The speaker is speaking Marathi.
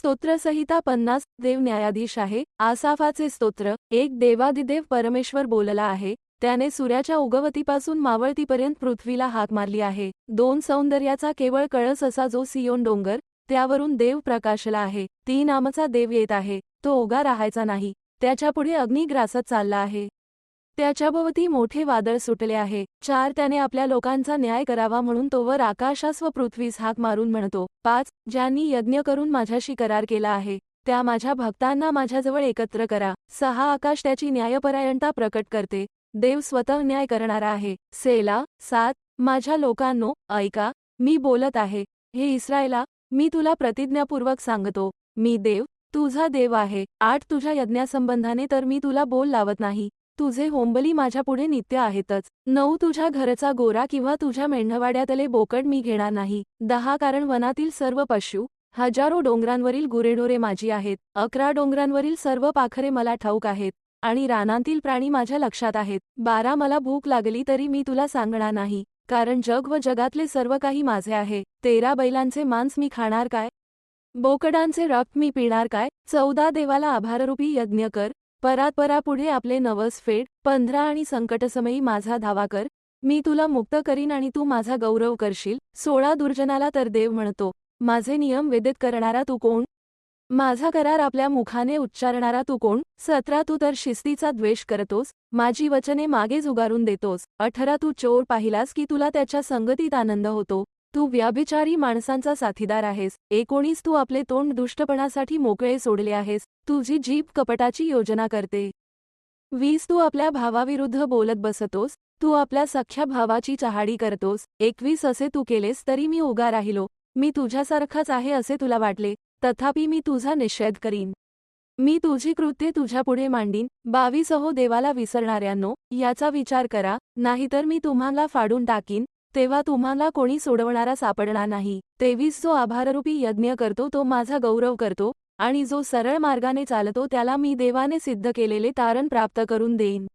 स्तोत्रसहिता पन्नास देव न्यायाधीश आहे. आसाफाचे स्तोत्र एक देवादिदेव परमेश्वर बोलला आहे. त्याने सूर्याच्या उगवतीपासून मावळतीपर्यंत पृथ्वीला हाक मारली आहे. दोन सौंदर्याचा केवळ कळस असा जो सियोन डोंगर त्यावरून देव प्रकाशला आहे. तीन नामचा देव येत आहे. तो उगा राहायचा नाही. त्याच्यापुढे अग्निग्रासत चालला आहे. त्याच्याभोवती मोठे वादळ सुटले आहे. चार त्याने आपल्या लोकांचा न्याय करावा म्हणून तोवर आकाशास व पृथ्वीस हाक मारून म्हणतो पाच ज्यांनी यज्ञ करून माझ्याशी करार केला आहे त्या माझ्या भक्तांना माझ्याजवळ एकत्र करा. सहा आकाश त्याची न्यायपरायणता प्रकट करते. देव स्वतः न्याय करणारा आहे. सेला सात माझ्या लोकांनो ऐका मी बोलत आहे. हे इस्रायला मी तुला प्रतिज्ञापूर्वक सांगतो. मी देव तुझा देव आहे. आठ तुझ्या यज्ञासंबंधाने तर मी तुला बोल लावत नाही. तुझे होंबली माझ्यापुढे नित्य आहेतच. नऊ तुझ्या घरचा गोरा किंवा तुझ्या मेंढवाड्यातले बोकड मी घेणार नाही. दहा कारण वनातील सर्व पशु हजारो डोंगरांवरील गुरेढोरे माझी आहेत. अकरा डोंगरांवरील सर्व पाखरे मला ठाऊक आहेत आणि रानांतील प्राणी माझ्या लक्षात आहेत. बारा मला भूक लागली तरी मी तुला सांगणार नाही कारण जग व जगातले सर्व काही माझे आहे. तेरा बैलांचे मांस मी खाणार काय? बोकडांचे रक्त मी पिणार काय? चौदा देवाला आभाररूपी यज्ञ कर. परात्परापुढे आपले नवस फेड पंधरा आणि संकटसमयी माझा धावा कर. मी तुला मुक्त करीन आणि तू माझा गौरव करशील. सोळा दुर्जनाला तर देव म्हणतो. माझे नियम वेदित करणारा तू कोण? माझा करार आपल्या मुखाने उच्चारणारा तू कोण? सतरा तू तर शिस्तीचा द्वेष करतोस. माझी वचने मागे जुगारून देतोस. अठरा तू चोर पाहिलास की तुला त्याच्या संगतीत आनंद होतो. तू व्याभिचारी माणसांचा साथीदार आहेस. एकोणीस तू आपले तोंड दुष्टपणासाठी मोकळे सोडले आहेस. तुझी जीभ कपटाची योजना करते. वीस तू आपल्या भावाविरुद्ध बोलत बसतोस. तू आपल्या सख्या भावाची चहाडी करतोस. एकवीस असे तू केलेस तरी मी उगा राहिलो. मी तुझ्यासारखाच आहे असे तुला वाटले. तथापि मी तुझा निषेध करीन. मी तुझी कृत्ये तुझ्यापुढे मांडीन. बावीस अहो देवाला विसरणाऱ्यांनो याचा विचार करा. नाहीतर मी तुम्हाला फाडून टाकीन. तेव्हा तुम्हाला कोणी सोडवणारा सापडणार नाही. तेवीस जो आभाररूपी यज्ञ करतो तो माझा गौरव करतो आणि जो सरळ मार्गाने चालतो त्याला मी देवाने सिद्ध केलेले तारण प्राप्त करून देईन.